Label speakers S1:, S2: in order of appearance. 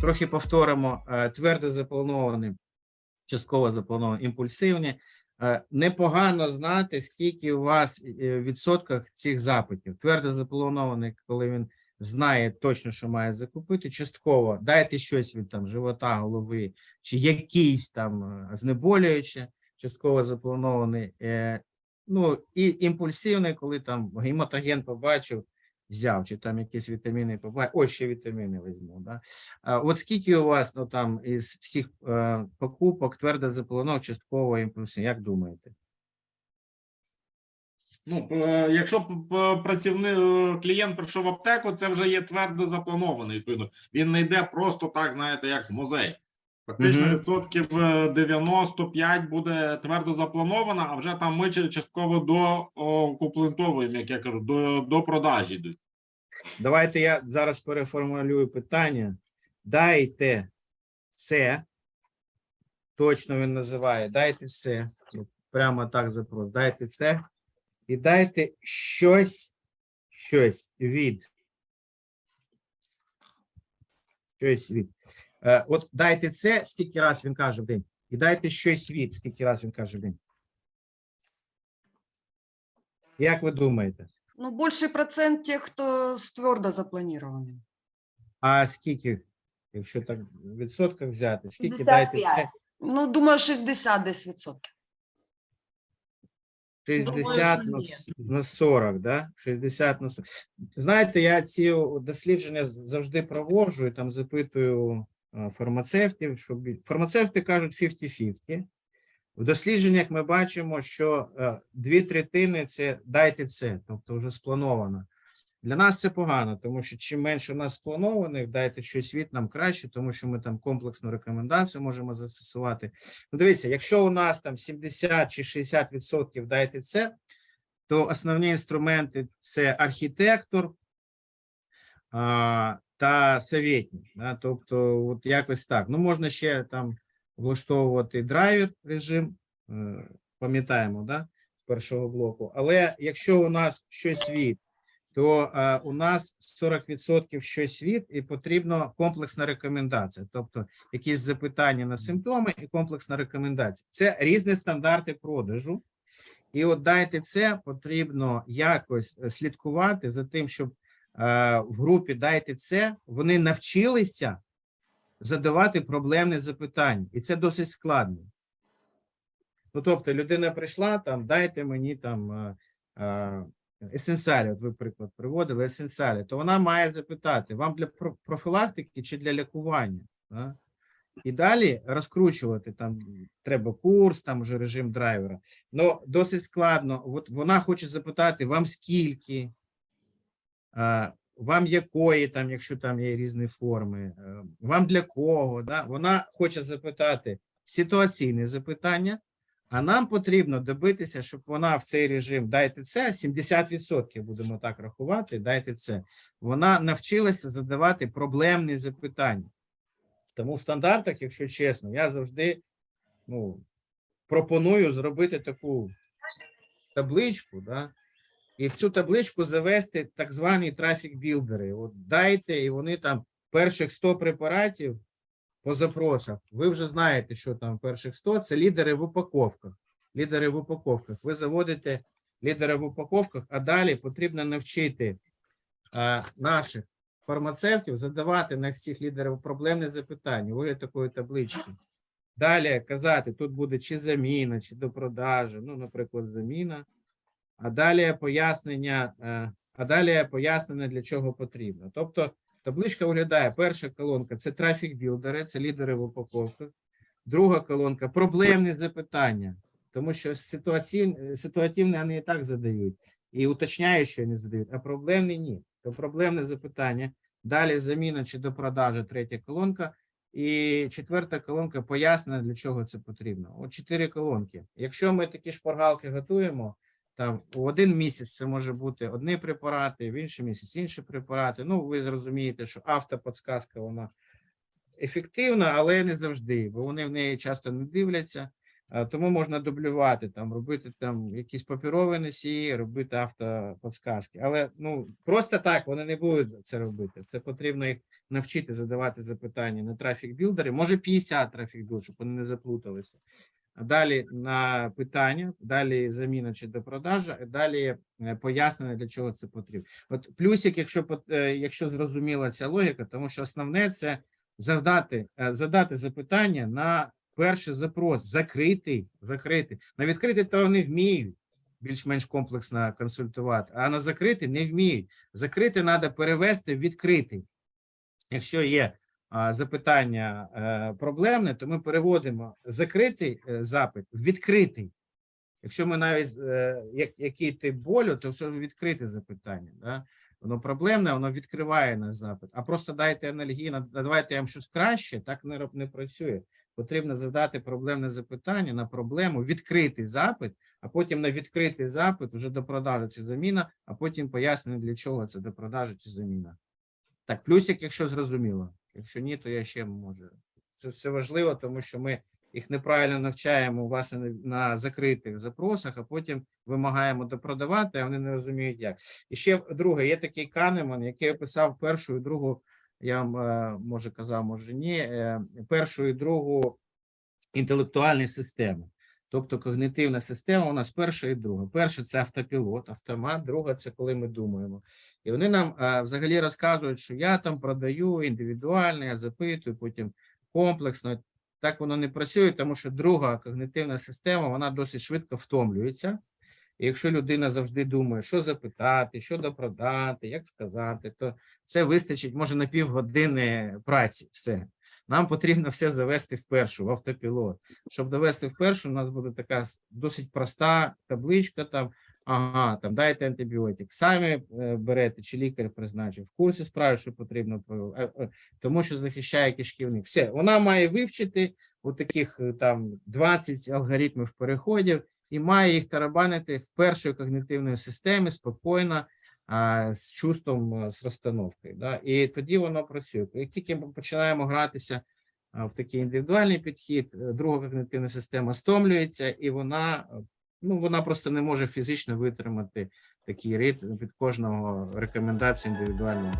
S1: Трохи повторимо е, твердо заплановані, частково заплановані, імпульсивні. Е, Непогано знати, скільки у вас е, відсотках цих запитів. Твердо запланований, коли він знає точно, що має закупити. Частково дайте щось від там живота, голови чи якийсь там знеболююче, частково запланований. Ну і імпульсивний, коли там гематоген побачив, взяв, чи там якісь вітаміни побачив. Ось ще вітаміни візьму. Да? А от скільки у вас ну, там із всіх е, покупок твердо заплановано частково імпульсивний, як думаєте?
S2: Ну, е, якщо працівник е, клієнт прийшов в аптеку, це вже є твердо запланований. Відповідно, він не йде просто так, знаєте, як в музей. Фактично,
S1: Мгм.
S2: відсотків е, 95 буде твердо заплановано, а вже там ми частково до о, куплентовуємо, як я кажу, до, до продажі йдуть.
S1: Давайте я зараз переформулюю питання. Дайте це, точно він називає, дайте це, прямо так запрос, дайте це, і дайте щось, щось від. Щось від. Е, от дайте це, скільки раз він каже в день, і дайте щось від, скільки раз він каже в день. Як ви думаєте?
S3: Ну, больший процент тех, кто с твердо запланированным.
S1: А скільки, якщо так в відсотках взяти, скільки дайте це?
S3: Ну, думаю, 60 десь відсотків.
S1: 60
S4: що
S1: на, на 40, да? 60 на 40. Знаєте, я ці дослідження завжди проводжу і там запитую е, фармацевтів, щоб фармацевти кажуть 50-50. В дослідженнях ми бачимо, що е, дві третини це дайте це, тобто вже сплановано. Для нас це погано, тому що чим менше у нас спланованих, дайте щось від нам краще, тому що ми там комплексну рекомендацію можемо застосувати. Ну, дивіться, якщо у нас там 70 чи 60 відсотків дайте це, то основні інструменти це архітектор а, та советник. Да? Тобто, от якось так. Ну, можна ще там влаштовувати драйвер режим, е, пам'ятаємо, да, з першого блоку. Але якщо у нас щось від, то е, у нас 40% щось від, і потрібна комплексна рекомендація, тобто якісь запитання на симптоми і комплексна рекомендація. Це різні стандарти продажу. І от дайте це потрібно якось е, слідкувати за тим, щоб в групі дайте це, вони навчилися задавати проблемні запитання, і це досить складно. Ну, тобто, людина прийшла там, дайте мені там е, е, от ви приклад приводили, есенціалі, то вона має запитати, вам для профілактики чи для лікування? Да? І далі розкручувати там треба курс, там вже режим драйвера. Ну, досить складно. От вона хоче запитати, вам скільки, а, вам якої, там, якщо там є різні форми, е, вам для кого. Да? Вона хоче запитати ситуаційне запитання, а нам потрібно добитися, щоб вона в цей режим дайте це, 70% будемо так рахувати, дайте це. Вона навчилася задавати проблемні запитання. Тому в стандартах, якщо чесно, я завжди ну, пропоную зробити таку табличку, да, і в цю табличку завести так звані трафік-білдери. От дайте, і вони там перших 100 препаратів по запросах. Ви вже знаєте, що там перших 100 – це лідери в упаковках. Лідери в упаковках. Ви заводите лідери в упаковках, а далі потрібно навчити а, наших фармацевтів задавати на всіх лідерів проблемні запитання. Ви такої таблички. Далі казати, тут буде чи заміна, чи до продажу, ну, наприклад, заміна. А далі пояснення, е, а далі пояснення, для чого потрібно. Тобто табличка виглядає: перша колонка це трафік білдери, це лідери в упаковках. Друга колонка проблемні запитання, тому що ситуаційні, ситуативні вони і так задають, і уточняють, що не задають, а проблемні ні. То проблемне запитання. Далі заміна чи до продажу, третя колонка. І четверта колонка пояснення, для чого це потрібно. От чотири колонки. Якщо ми такі шпаргалки готуємо, там у один місяць це може бути одні препарати, в інший місяць інші препарати. Ну, ви зрозумієте, що автоподсказка вона ефективна, але не завжди, бо вони в неї часто не дивляться. Тому можна дублювати там, робити там якісь паперові носії, робити автоподсказки. Але ну просто так вони не будуть це робити. Це потрібно їх навчити задавати запитання на трафік білдери. Може 50 трафік білдерів, щоб вони не заплуталися. Далі на питання, далі заміна чи допродажа, далі е, пояснення, для чого це потрібно. От плюсик, якщо е, якщо зрозуміла ця логіка, тому що основне це завдати, е, задати запитання на перший запрос, закритий, закритий. На відкритий то вони вміють більш-менш комплексно консультувати, а на закритий не вміють. Закритий треба перевести в відкритий. Якщо є запитання е, проблемне, то ми переводимо закритий е, запит в відкритий. Якщо ми навіть е, як, який тип болю, то все відкрите запитання. Да? Воно проблемне, воно відкриває наш запит. А просто дайте над- давайте я вам щось краще, так не, не працює. Потрібно задати проблемне запитання на проблему, відкритий запит, а потім на відкритий запит вже до продажу чи заміна, а потім пояснення, для чого це до продажу чи заміна. Так, плюсик, якщо зрозуміло. Якщо ні, то я ще можу. Це все важливо, тому що ми їх неправильно навчаємо власне на- закритих запросах, а потім вимагаємо допродавати, а вони не розуміють як. І ще друге, є такий Канеман, який описав першу і другу, я вам е, може казав, може ні, е, першу і другу інтелектуальні системи. Тобто когнитивна система у нас перша і друга. Перша це автопілот, автомат, друга це коли ми думаємо. І вони нам е, взагалі розказують, що я там продаю індивідуально, я запитую, потім комплексно. Так воно не працює, тому що друга когнитивна система вона досить швидко втомлюється. І якщо людина завжди думає, що запитати, що допродати, як сказати, то це вистачить може на півгодини праці. Все. Нам потрібно все завести в першу, в автопілот. Щоб довести в першу, у нас буде така досить проста табличка там. Ага, там дайте антибіотик. Самі е, берете, чи лікар призначив, в курсі справи, що потрібно е, е, тому що захищає кишківник. Все, вона має вивчити у таких там 20 алгоритмів переходів і має їх тарабанити в першої когнитивної системі спокійно, з чувством, е, з розстановкою. Да? І тоді воно працює. Як тільки ми починаємо гратися в такий індивідуальний підхід, е, друга когнитивна система стомлюється, і вона, е, ну, вона просто не може фізично витримати такий ритм під кожного рекомендації індивідуального.